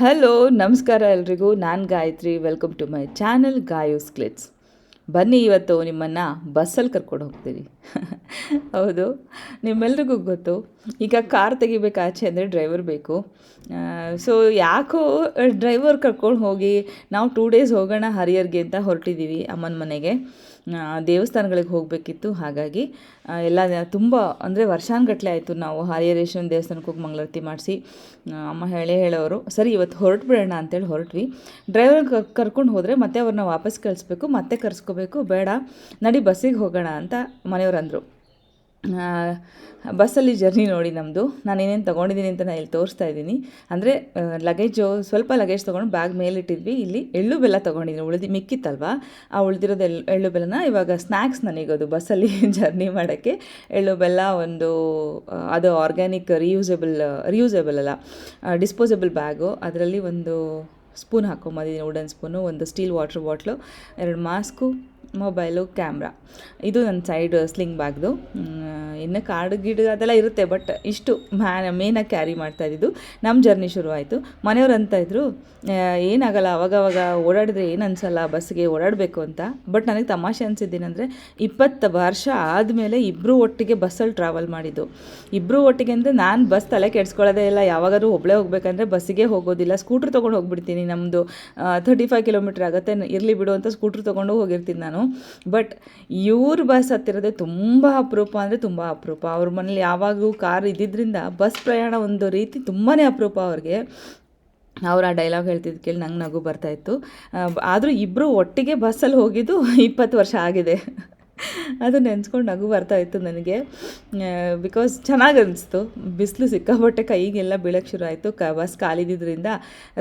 Hello, ನಮಸ್ಕಾರ ಎಲ್ರಿಗೂ. ನಾನು Gayathri. Welcome to my channel Gayu's clicks ಬನ್ನಿ, ಇವತ್ತು ನಿಮ್ಮನ್ನು ಬಸ್ಸಲ್ಲಿ ಕರ್ಕೊಂಡು ಹೋಗ್ತೀವಿ. ಹೌದು, ನಿಮ್ಮೆಲ್ರಿಗೂ ಗೊತ್ತು. ಈಗ ಕಾರ್ ತೆಗಿಬೇಕು ಆಚೆ ಅಂದರೆ ಡ್ರೈವರ್ ಬೇಕು. ಸೊ ಯಾಕೋ ಡ್ರೈವರ್ ಕರ್ಕೊಂಡು ಹೋಗಿ ನಾವು ಟೂ ಡೇಸ್ ಹೋಗೋಣ ಹರಿಯರ್ಗೆ ಅಂತ ಹೊರಟಿದ್ದೀವಿ ಅಮ್ಮನ ಮನೆಗೆ. ದೇವಸ್ಥಾನಗಳಿಗೆ ಹೋಗಬೇಕಿತ್ತು. ಹಾಗಾಗಿ ಎಲ್ಲ ತುಂಬ, ಅಂದರೆ ವರ್ಷಾನುಗಟ್ಟಲೆ ಆಯಿತು ನಾವು ಹರಿಹರೇಶ್ವರನ ದೇವಸ್ಥಾನಕ್ಕೆ ಹೋಗಿ ಮಂಗಳಾರತಿ ಮಾಡಿಸಿ. ಅಮ್ಮ ಹೇಳೇ ಹೇಳೋರು, ಸರಿ, ಇವತ್ತು ಹೊರಟು ಬಿಡೋಣ ಅಂತೇಳಿ ಹೊರಟ್ವಿ. ಡ್ರೈವರ್ ಕರ್ಕೊಂಡು ಹೋದರೆ ಮತ್ತೆ ಅವ್ರನ್ನ ವಾಪಸ್ ಕಳಿಸ್ಬೇಕು, ಮತ್ತೆ ಕರ್ಸ್ಕೋಬೇಕು, ಬೇಡ, ನಡಿ ಬಸ್ಸಿಗೆ ಹೋಗೋಣ ಅಂತ ಮನೆಯವ್ರು ಅಂದರು. ಬಸ್ಸಲ್ಲಿ ಜರ್ನಿ ನೋಡಿ ನಮ್ಮದು ನಾನು ಏನೇನು ತೊಗೊಂಡಿದ್ದೀನಿ ಅಂತ ನಾನು ಇಲ್ಲಿ ತೋರಿಸ್ತಾ ಇದ್ದೀನಿ. ಅಂದರೆ ಲಗೇಜು ಸ್ವಲ್ಪ ಲಗೇಜ್ ತೊಗೊಂಡು ಬ್ಯಾಗ್ ಮೇಲಿಟ್ಟಿದ್ವಿ. ಇಲ್ಲಿ ಎಳ್ಳು ಬೆಲ್ಲ ತೊಗೊಂಡಿದ್ದೀನಿ ಉಳಿದು, ಮಿಕ್ಕಿತ್ತಲ್ವಾ? ಆ ಉಳಿದಿರೋದು ಎಳ್ಳು ಎಳ್ಳು ಬೆಲ್ಲನ ಇವಾಗ ಸ್ನ್ಯಾಕ್ಸ್ ನನಗದು ಬಸ್ಸಲ್ಲಿ ಜರ್ನಿ ಮಾಡೋಕ್ಕೆ. ಎಳ್ಳು ಬೆಲ್ಲ ಒಂದು ಅದು ಆರ್ಗ್ಯಾನಿಕ್ ರಿಯೂಸಬಲ್ ರಿಯೂಸಬಲ್ ಅಲ್ಲ ಡಿಸ್ಪೋಸಬಲ್ ಬ್ಯಾಗು ಅದರಲ್ಲಿ ಒಂದು ಸ್ಪೂನ್ ಹಾಕೊಂಬಂದಿದ್ದೀನಿ ವುಡನ್ ಸ್ಪೂನು ಒಂದು ಸ್ಟೀಲ್ ವಾಟ್ರ್ ಬಾಟ್ಲು ಎರಡು ಮಾಸ್ಕು ಮೊಬೈಲು, ಕ್ಯಾಮ್ರಾ. ಇದು ನನ್ನ ಸೈಡ್ ಸ್ಲಿಂಗ್ ಬ್ಯಾಗ್ದು ಇನ್ನು ಕಾರ್ಡ್ ಗಿಡ ಅದೆಲ್ಲ ಇರುತ್ತೆ ಬಟ್ ಇಷ್ಟು ಮ್ಯಾ ಮೇನಾಗಿ ಕ್ಯಾರಿ ಮಾಡ್ತಾ ಇದ್ದಿದ್ದು. ನಮ್ಮ ಜರ್ನಿ ಶುರು ಆಯಿತು ಮನೆಯವ್ರು ಅಂತ ಇದ್ದರು ಏನಾಗಲ್ಲ, ಅವಾಗವಾಗ ಓಡಾಡಿದ್ರೆ ಏನು ಅನ್ಸಲ್ಲ, ಬಸ್ಸಿಗೆ ಓಡಾಡಬೇಕು ಅಂತ. ಬಟ್ ನನಗೆ ತಮಾಷೆ ಅನಿಸಿದ್ದೇನೆಂದರೆ ಇಪ್ಪತ್ತು ವರ್ಷ ಆದಮೇಲೆ ಇಬ್ಬರು ಒಟ್ಟಿಗೆ ಬಸ್ಸಲ್ಲಿ ಟ್ರಾವೆಲ್ ಮಾಡಿದ್ದು. ಇಬ್ಬರು ಒಟ್ಟಿಗೆ ಅಂದರೆ ನಾನು ಬಸ್ ತಲೆ ಕೆಡ್ಸ್ಕೊಳ್ಳೋದೇ ಇಲ್ಲ. ಯಾವಾಗಾದ್ರೂ ಒಬ್ಬಳೇ ಹೋಗ್ಬೇಕಂದ್ರೆ ಬಸ್ಸಿಗೆ ಹೋಗೋದಿಲ್ಲ. ಸ್ಕೂಟ್ರ್ ತೊಗೊಂಡು ಹೋಗ್ಬಿಡ್ತೀನಿ. ನಮ್ಮದು ತರ್ಟಿ ಫೈವ್ ಕಿಲೋಮೀಟ್ರ್ ಆಗುತ್ತೆ. ಇರಲಿ ಬಿಡು ಅಂತ ಸ್ಕೂಟ್ರ್ ತೊಗೊಂಡು ಹೋಗಿರ್ತೀನಿ ನಾನು. ಬಟ್ ಇವ್ರ ಬಸ್ ಹತ್ತಿರೋದೇ ತುಂಬ ಅಪರೂಪ ಅಂದರೆ ತುಂಬ ಅಪರೂಪ. ಅವ್ರ ಮನೇಲಿ ಯಾವಾಗಲೂ ಕಾರ್ ಇದ್ದಿದ್ದರಿಂದ ಬಸ್ ಪ್ರಯಾಣ ಒಂದು ರೀತಿ ತುಂಬಾ ಅಪರೂಪ ಅವ್ರಿಗೆ. ಅವ್ರು ಆ ಡೈಲಾಗ್ ಹೇಳ್ತಿದ್ದು ಕೇಳಿ ನಂಗೆ ನಗು ಬರ್ತಾಯಿತ್ತು ಆದರೂ ಇಬ್ಬರು ಒಟ್ಟಿಗೆ ಬಸ್ಸಲ್ಲಿ ಹೋಗಿದ್ದು ಇಪ್ಪತ್ತು ವರ್ಷ ಆಗಿದೆ. ಅದು ನೆನ್ಸ್ಕೊಂಡು ನಗು ಬರ್ತಾ ಇತ್ತು ನನಗೆ. ಬಿಕಾಸ್ ಚೆನ್ನಾಗಿ ಅನಿಸ್ತು ಬಿಸಿಲು ಸಿಕ್ಕಾಪಟ್ಟೆ ಕೈಗೆಲ್ಲ ಬೀಳಕ್ಕೆ ಶುರು ಆಯಿತು. ಕ, ಬಸ್ ಕಾಲಿದ್ದಿದ್ದರಿಂದ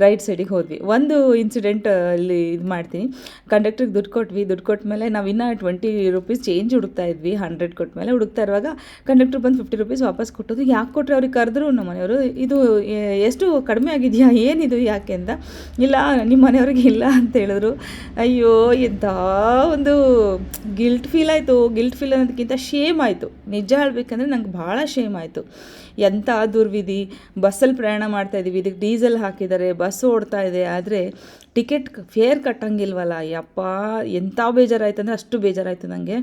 ರೈಟ್ ಸೈಡಿಗೆ ಹೋದ್ವಿ. ಒಂದು ಇನ್ಸಿಡೆಂಟ್ ಅಲ್ಲಿ ಇದು ಮಾಡ್ತೀನಿ. ಕಂಡಕ್ಟ್ರಿಗೆ ದುಡ್ಡು ಕೊಟ್ವಿ. ದುಡ್ಡು ಕೊಟ್ಟ ಮೇಲೆ ನಾವು ಇನ್ನೂ ಟ್ವೆಂಟಿ ರುಪೀಸ್ ಚೇಂಜ್ ಹುಡುಕ್ತಾ ಇದ್ವಿ. ಹಂಡ್ರೆಡ್ ಕೊಟ್ಟ ಮೇಲೆ ಹುಡುಕ್ತಾ ಇರುವಾಗ ಕಂಡಕ್ಟ್ರ್ ಬಂದು ಫಿಫ್ಟಿ ರುಪೀಸ್ ವಾಪಸ್ ಕೊಟ್ಟೋದು ಯಾಕೆ ಕೊಟ್ಟರೆ ಅವ್ರಿಗೆ ಕರೆದ್ರು ನಮ್ಮ ಮನೆಯವರು? ಇದು ಎಷ್ಟು ಕಡಿಮೆ ಆಗಿದೆಯಾ? ಏನಿದು ಯಾಕೆ ಅಂತ. ಇಲ್ಲ ನಿಮ್ಮ ಮನೆಯವ್ರಿಗೆ ಇಲ್ಲ ಅಂತ ಹೇಳಿದ್ರು. ಅಯ್ಯೋ, ಎಂಥ ಒಂದು ಗಿಲ್ಟ್ ಫೀಲ್ ಆಯಿತು ಗಿಲ್ಟ್ ಫೀಲ್ ಅನ್ನೋದಕ್ಕಿಂತ ಶೇಮ್ ಆಯಿತು. ನಿಜ ಹೇಳಬೇಕಂದ್ರೆ ನಂಗೆ ಭಾಳ ಶೇಮ್ ಆಯಿತು. ಎಂಥ ದುರ್ವಿಧಿ ಬಸ್ಸಲ್ಲಿ ಪ್ರಯಾಣ ಮಾಡ್ತಾ ಇದ್ದೀವಿ ಇದಕ್ಕೆ ಡೀಸೆಲ್ ಹಾಕಿದ್ದಾರೆ ಬಸ್ ಓಡ್ತಾ ಇದೆ, ಆದರೆ ಟಿಕೆಟ್ ಫೇರ್ ಕಟ್ಟಂಗಿಲ್ವಲ್ಲ. ಯಪ್ಪ ಎಂಥ ಬೇಜಾರಾಯ್ತು ಅಂದರೆ ಅಷ್ಟು ಬೇಜಾರಾಯಿತು ನನಗೆ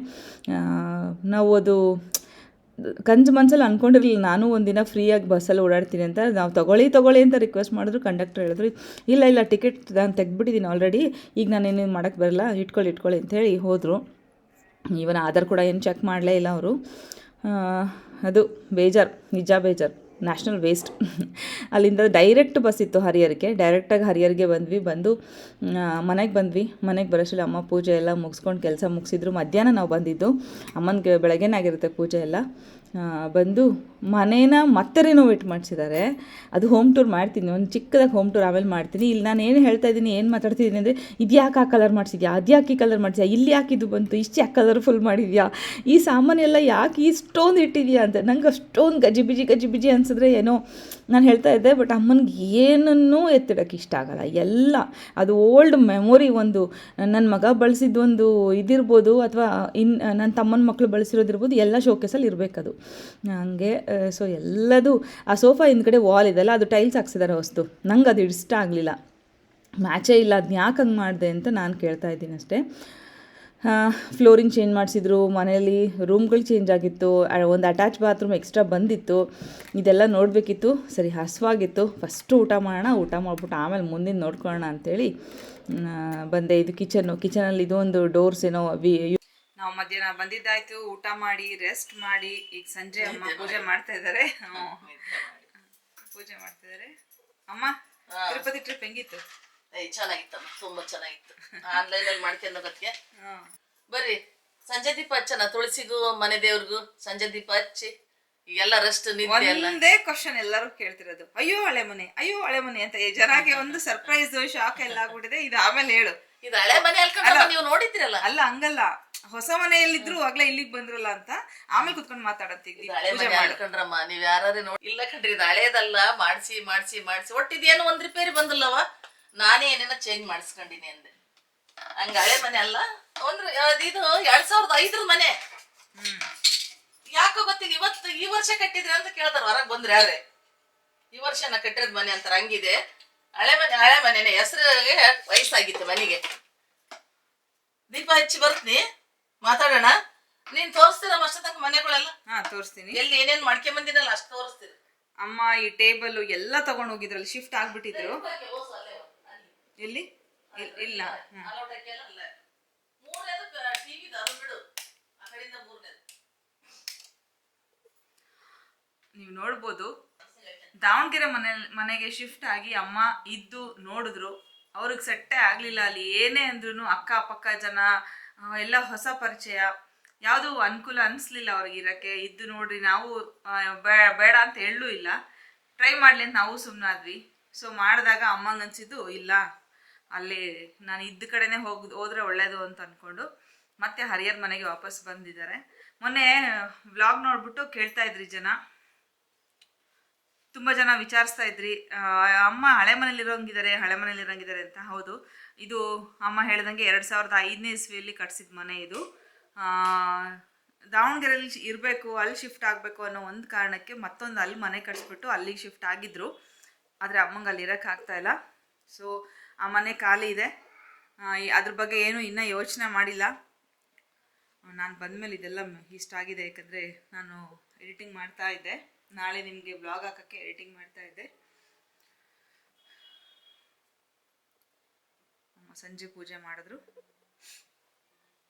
ನಾವು ಅದು ಕಂಜು ಮನಸ್ಸಲ್ಲಿ ಅಂದ್ಕೊಂಡಿರಲಿಲ್ಲ ನಾನು ಒಂದಿನ ಫ್ರೀಯಾಗಿ ಬಸ್ಸಲ್ಲಿ ಓಡಾಡ್ತೀನಿ ಅಂತ ನಾವು ತಗೊಳ್ಳಿ ತಗೊಳ್ಳಿ ಅಂತ ರಿಕ್ವೆಸ್ಟ್ ಮಾಡಿದ್ರು. ಕಂಡಕ್ಟರ್ ಹೇಳಿದ್ರು, ಇಲ್ಲ ಇಲ್ಲ ಟಿಕೆಟ್ ನಾನು ತೆಗ್ದುಬಿಟ್ಟಿದ್ದೀನಿ ಆಲ್ರೆಡಿ ಈಗ ನಾನೇನು ಮಾಡೋಕ್ಕೆ ಬರಲ್ಲ ಇಟ್ಕೊಳ್ಳಿ ಇಟ್ಕೊಳ್ಳಿ ಅಂತ ಹೇಳಿ ಹೋದರು. ಇವನ್ ಆಧಾರ್ ಕೂಡ ಏನು ಚೆಕ್ ಮಾಡಲೇ ಇಲ್ಲ ಅವರು. ಅದು ಬೇಜಾರು, ನಿಜ ಬೇಜಾರು. National waste. ಅಲ್ಲಿಂದ ಡೈರೆಕ್ಟ್ ಬಸ್ ಇತ್ತು ಹರಿಹರಕ್ಕೆ. ಡೈರೆಕ್ಟಾಗಿ ಹರಿಯರ್ಗೆ ಬಂದ್ವಿ, ಬಂದು ಮನೆಗೆ ಬಂದ್ವಿ. ಮನೆಗೆ ಬರೋಷ್ಟರಲ್ಲಿ ಅಮ್ಮ ಪೂಜೆ ಎಲ್ಲ ಮುಗಿಸ್ಕೊಂಡು ಕೆಲಸ ಮುಗಿಸಿದ್ರು. ಮಧ್ಯಾಹ್ನ ನಾವು ಬಂದಿದ್ದು. ಅಮ್ಮನಿಗೆ ಬೆಳಗ್ಗೆನಾಗಿರುತ್ತೆ ಪೂಜೆ ಎಲ್ಲ. ಬಂದು ಮನೇನ ಮತ್ತೆ ರಿನೋವೇಟ್ ಮಾಡಿಸಿದ್ದಾರೆ ಅದು ಹೋಮ್ ಟೂರ್ ಮಾಡ್ತೀನಿ, ಒಂದು ಚಿಕ್ಕದಾಗಿ ಹೋಮ್ ಟೂರ್ ಆಮೇಲೆ ಮಾಡ್ತೀನಿ. ಇಲ್ಲಿ ನಾನು ಏನು ಹೇಳ್ತಾ ಇದ್ದೀನಿ ಏನು ಮಾತಾಡ್ತಿದ್ದೀನಿ ಅಂದರೆ ಇದು ಯಾಕೆ ಆ ಕಲರ್ ಮಾಡಿಸಿದ್ಯಾ? ಅದು ಯಾಕೆ ಈ ಕಲರ್ ಮಾಡಿಸಿದ್ಯಾ? ಇಲ್ಲಿ ಯಾಕೆ ಇದು ಬಂತು? ಇಷ್ಟು ಯಾಕೆ ಕಲರ್ಫುಲ್ ಮಾಡಿದ್ಯಾ? ಈ ಸಾಮಾನೆಲ್ಲ ಯಾಕೆ ಇಷ್ಟೊಂದು ಇಟ್ಟಿದ್ಯಾ ಅಂತ. ನಂಗೆ ಅಷ್ಟೊಂದು ಗಜಿಬಿಜಿ ಗಜಿಬಿಜಿ ಅನಿಸಿದ್ರೆ ಏನೋ ನಾನು ಹೇಳ್ತಾ ಇದ್ದೆ ಬಟ್ ಅಮ್ಮನಿಗೆ ಏನನ್ನೂ ಎತ್ತಿಡೋಕ್ಕೆ ಇಷ್ಟ ಆಗಲ್ಲ. ಎಲ್ಲ, ಅದು ಓಲ್ಡ್ ಮೆಮೊರಿ ಒಂದು ನನ್ನ ಮಗ ಬಳಸಿದ್ದೊಂದು ಇದಿರ್ಬೋದು, ಅಥವಾ ಇನ್ ನನ್ನ ತಮ್ಮನ ಮಕ್ಕಳು ಬಳಸಿರೋದಿರ್ಬೋದು ಎಲ್ಲ ಶೋಕೇಸಲ್ಲಿ ಇರಬೇಕದು ಹಂಗೆ ಸೊ ಎಲ್ಲದು, ಆ ಸೋಫಾ ಹಿಂದ್ಗಡೆ ವಾಲ್ ಇದೆಲ್ಲ ಅದು ಟೈಲ್ಸ್ ಹಾಕ್ಸಿದ್ದಾರೆ ಹೊಸ್ತು ನಂಗೆ ಅದು ಇಷ್ಟ ಆಗಲಿಲ್ಲ. ಮ್ಯಾಚೇ ಇಲ್ಲ ಅದನ್ನ ಯಾಕೆ ಹಂಗೆ ಮಾಡಿದೆ ಅಂತ ನಾನು ಕೇಳ್ತಾ ಇದ್ದೀನಿ ಅಷ್ಟೇ. ಫ್ಲೋರಿಂಗ್ ಚೇಂಜ್ ಮಾಡಿಸಿದ್ರು, ಮನೆಯಲ್ಲಿ ರೂಮ್ಗಳು ಚೇಂಜ್ ಆಗಿತ್ತು ಒಂದು ಅಟ್ಯಾಚ್ ಬಾತ್ರೂಮ್ ಎಕ್ಸ್ಟ್ರಾ ಬಂದಿತ್ತು. ಇದೆಲ್ಲ ನೋಡಬೇಕಿತ್ತು, ಸರಿ ಹಸುವಾಗಿತ್ತು. ಫಸ್ಟು ಊಟ ಮಾಡೋಣ, ಊಟ ಮಾಡ್ಬಿಟ್ಟು ಆಮೇಲೆ ಮುಂದಿನ ನೋಡ್ಕೊಳ್ಳೋಣ ಅಂಥೇಳಿ ಬಂದೆ. ಇದು ಕಿಚನ್ನು ಕಿಚನಲ್ಲಿ ಇದು ಒಂದು ಡೋರ್ಸ್ ಏನೋ, ವಿ ನಾವು ಮಧ್ಯಾಹ್ನ ಬಂದಿದ್ದಾಯ್ತು ಊಟ ಮಾಡಿ ರೆಸ್ಟ್ ಮಾಡಿ ಈಗ ಸಂಜೆ ಅಮ್ಮ ಪೂಜೆ ಮಾಡ್ತಾ ಇದ್ದಾರೆ ಪೂಜೆ ಮಾಡ್ತಾ ಇದ್ದಾರೆ ಅಮ್ಮ ತಿರುಪತಿ ಟ್ರಿಪ್ ಹೆಂಗಿತ್ತು? ಚೆನ್ನಾಗಿತ್ತಮ್ಮ ತುಂಬಾ ಚೆನ್ನಾಗಿತ್ತು. ಆನ್ಲೈನ್ ಅಲ್ಲಿ ಮಾಡ್ಕೊಂಡೋಗತ್ಗೆ ಬರ್ರಿ ಸಂಜೆ ದೀಪ ಹಚ್ಚನ ತುಳಸಿಗೂ ಮನೆ ದೇವ್ರಿಗೂ ಸಂಜೆ ದೀಪ ಹಚ್ಚಿ ಈಗೆಲ್ಲ ರೆಸ್ಟ್ ಎಲ್ಲ. ಒಂದೇ ಕ್ವಶನ್ ಎಲ್ಲರೂ ಕೇಳ್ತಿರೋದು. ಅಯ್ಯೋ ಹಳೆ ಮನೆ ಅಯ್ಯೋ ಹಳೆ ಮನೆ ಅಂತ ಜನಾಗೆ ಜನಕ್ಕೆ ಒಂದು ಸರ್ಪ್ರೈಸ್ ಶಾಕ್ ಎಲ್ಲ ಆಗ್ಬಿಟ್ಟಿದೆ. ಇದು ಆಮೇಲೆ ಹೇಳು. ಇದು ಹಳೆ ಮನೆ ಅಲ್ಕೊಂಡ್ರಮ್ಮ ನೀವು ನೋಡಿದ್ರಲ್ಲ? ಅಲ್ಲ ಹಂಗಲ್ಲ. ಹೊಸ ಮನೆಯಲ್ಲಿದ್ರು ಆಗ್ಲೇ ಇಲ್ಲಿಗೆ ಬಂದ್ರಲ್ಲ ಅಂತ ಆಮೇಲೆ ಕುತ್ಕೊಂಡು ಮಾತಾಡತ್ತೀವಿ ಇದು ಹಳೆ ಮನೆ ಅಲ್ಕೊಂಡ್ರಮ್ಮ ನೀವ್ ಯಾರು ನೋಡಿ ಇಲ್ಲ ಕಣ್ರಿ ಇದು ಹಳೇದಲ್ಲ. ಮಾಡ್ಸಿ ಮಾಡ್ಸಿ ಮಾಡ್ಸಿ. ಒಟ್ಟಿದೇನು ಒಂದ್ ರಿಪೇರಿ ಬಂದಲ್ಲವ? ನಾನೇ ಏನೇನೋ ಚೇಂಜ್ ಮಾಡಿಸ್ಕೊಂಡಿನಿ ಅಂದೆ. ಹಂಗ ಹಳೆ ಮನೆ ಅಲ್ಲ? ಒಂದ್ ಇದು ಎರಡ್ ಸಾವಿರದ ಐದ್ರ ಮನೆ. ಯಾಕೋ ಗೊತ್ತಿಲ್ಲ ಇವತ್ತು ಈ ವರ್ಷ ಕಟ್ಟಿದ್ರೆ ಅಂತ ಕೇಳ್ತಾರ ಹೊರಗ್ ಬಂದ್ರೆ ಯಾರೇ ಈ ವರ್ಷ ನಾ ಕಟ್ಟಿರೋದ್ ಮನೆ ಅಂತಾರ ಹಂಗಿದೆ. ಹಳೆ ಮನೆ ಹಳೆ ಮನೆನೆ ಹೆಸರಿಗೆ ವಯಸ್ಸಾಗಿತ್ತು ಮನೆಗೆ. ದೀಪ ಹಚ್ಚಿ ಬರ್ತೀನಿ ಮಾತಾಡೋಣ. ನೀನ್ ತೋರಿಸ್ತೀರಮ್ಮ ಅಷ್ಟ ತನಕ ಮನೆಗಳೆಲ್ಲ? ಹಾ ತೋರಿಸ್ತೀನಿ. ಎಲ್ಲಿ ಏನೇನ್ ಮಾಡ್ಕೊಂಡ್ ಬಂದಿನಲ್ಲ ಅಷ್ಟು ತೋರಿಸ್ತೀರಿ. ಅಮ್ಮ ಈ ಟೇಬಲ್ ಎಲ್ಲ ತಗೊಂಡ್ ಹೋಗಿದ್ರಲ್ಲಿ ಶಿಫ್ಟ್ ಆಗ್ಬಿಟ್ಟಿದ್ರು. ಎಲ್ಲಿ? ಇಲ್- ಇಲ್ಲ. ನೀವು ನೋಡ್ಬೋದು. ದಾವಣಗೆರೆ ಮನೆ, ಮನೆಗೆ ಶಿಫ್ಟ್ ಆಗಿ ಅಮ್ಮ ಇದ್ದು ನೋಡಿದ್ರು. ಅವ್ರಿಗೆ ಸೆಟ್ಟೇ ಆಗಲಿಲ್ಲ. ಅಲ್ಲಿ ಏನೇ ಅಂದ್ರೂ ಅಕ್ಕಪಕ್ಕ ಜನ ಎಲ್ಲ ಹೊಸ ಪರಿಚಯ. ಯಾವುದು ಅನುಕೂಲ ಅನಿಸ್ಲಿಲ್ಲ ಅವ್ರಿಗೆ ಇರೋಕ್ಕೆ. ಇದ್ದು ನೋಡ್ರಿ, ನಾವು ಬೇಡ ಅಂತ ಹೇಳೂ ಇಲ್ಲ. ಟ್ರೈ ಮಾಡಲಿ ಅಂತ ನಾವು ಸುಮ್ಮನಾದ್ವಿ ಸೊ ಮಾಡಿದಾಗ ಅಮ್ಮಂಗೆ ಅನ್ಸಿದ್ದು, ಇಲ್ಲ. ಅಲ್ಲಿ ನಾನು ಇದ್ದ ಕಡೆನೇ ಹೋಗಿ, ಹೋದ್ರೆ ಒಳ್ಳೇದು ಅಂತ ಅಂದ್ಕೊಂಡು ಮತ್ತೆ ಹರಿಯರ್ ಮನೆಗೆ ವಾಪಸ್ ಬಂದಿದ್ದಾರೆ. ಮೊನ್ನೆ ವ್ಲಾಗ್ ನೋಡ್ಬಿಟ್ಟು ಕೇಳ್ತಾ ಇದ್ರಿ ಜನ. ತುಂಬ ಜನ ವಿಚಾರಿಸ್ತಾ ಇದ್ರಿ. ಅಮ್ಮ ಹಳೆ ಮನೇಲಿರೋಂಗಿದ್ದಾರೆ ಹಳೆ ಮನೇಲಿರೋಂಗಿದ್ದಾರೆ ಅಂತ. ಹೌದು. ಇದು ಅಮ್ಮ ಹೇಳ್ದಂಗೆ ಎರಡು ಸಾವಿರದ ಐದನೇ ಇಸ್ವಿಯಲ್ಲಿ ಕಟ್ಸಿದ ಮನೆ ಇದು. ದಾವಣಗೆರೆಯಲ್ಲಿ ಇರಬೇಕು, ಅಲ್ಲಿ ಶಿಫ್ಟ್ ಆಗಬೇಕು ಅನ್ನೋ ಒಂದು ಕಾರಣಕ್ಕೆ ಮತ್ತೊಂದು ಅಲ್ಲಿ ಮನೆ ಕಟ್ಸ್ಬಿಟ್ಟು ಅಲ್ಲಿಗೆ ಶಿಫ್ಟ್ ಆಗಿದ್ದರು ಆದರೆ ಅಮ್ಮಂಗೆ ಅಲ್ಲಿ ಇರೋಕ್ಕಾಗ್ತಾ ಇಲ್ಲ. ಸೊ ಆ ಮನೆ ಖಾಲಿ ಇದೆ. ಅದ್ರ ಬಗ್ಗೆ ಏನು ಇನ್ನೂ ಯೋಚನೆ ಮಾಡಿಲ್ಲ. ನಾನು ಬಂದಮೇಲೆ ಇದೆಲ್ಲ ಇಷ್ಟ ಆಗಿದೆ, ಯಾಕಂದರೆ ನಾನು ಎಡಿಟಿಂಗ್ ಮಾಡ್ತಾ ಇದ್ದೆ. ನಾಳೆ ನಿಮಗೆ ಬ್ಲಾಗ್ ಹಾಕೋಕ್ಕೆ ಎಡಿಟಿಂಗ್ ಮಾಡ್ತಾ ಇದ್ದೆ. ಅಮ್ಮ ಸಂಜೆ ಪೂಜೆ ಮಾಡಿದ್ರು.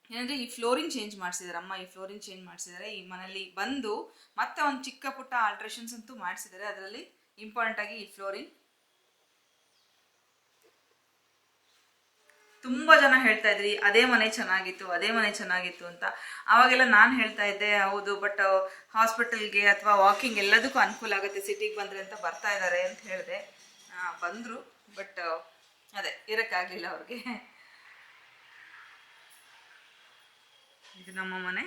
ಏನಂದ್ರೆ ಈ ಫ್ಲೋರಿಂಗ್ ಚೇಂಜ್ ಮಾಡಿಸಿದ್ದಾರೆ ಅಮ್ಮ ಈ ಫ್ಲೋರಿಂಗ್ ಚೇಂಜ್ ಮಾಡಿಸಿದ್ದಾರೆ ಈ ಮನೇಲಿ ಬಂದು ಮತ್ತೆ ಒಂದು ಚಿಕ್ಕ ಪುಟ್ಟ ಆಲ್ಟ್ರೇಷನ್ಸ್ ಅಂತೂ ಮಾಡಿಸಿದ್ದಾರೆ ಅದರಲ್ಲಿ ಇಂಪಾರ್ಟೆಂಟ್ ಆಗಿ ಈ ಫ್ಲೋರಿಂಗ್ ತುಂಬ ಜನ ಹೇಳ್ತಾ ಇದ್ರಿ ಅದೇ ಮನೆ ಚೆನ್ನಾಗಿತ್ತು ಅದೇ ಮನೆ ಚೆನ್ನಾಗಿತ್ತು ಅಂತ. ಅವಾಗೆಲ್ಲ ನಾನು ಹೇಳ್ತಾ ಇದ್ದೆ ಹೌದು ಬಟ್ ಹಾಸ್ಪಿಟಲ್ಗೆ ಅಥವಾ ವಾಕಿಂಗ್ ಎಲ್ಲದಕ್ಕೂ ಅನುಕೂಲ ಆಗುತ್ತೆ ಸಿಟಿಗೆ ಬಂದರೆ ಅಂತ ಬರ್ತಾ ಇದ್ದಾರೆ ಅಂತ ಹೇಳಿದೆ. ಬಂದರು ಬಟ್ ಅದೇ ಇರೋಕ್ಕಾಗಲಿಲ್ಲ ಅವ್ರಿಗೆ. ಇದು ನಮ್ಮ ಮನೆ.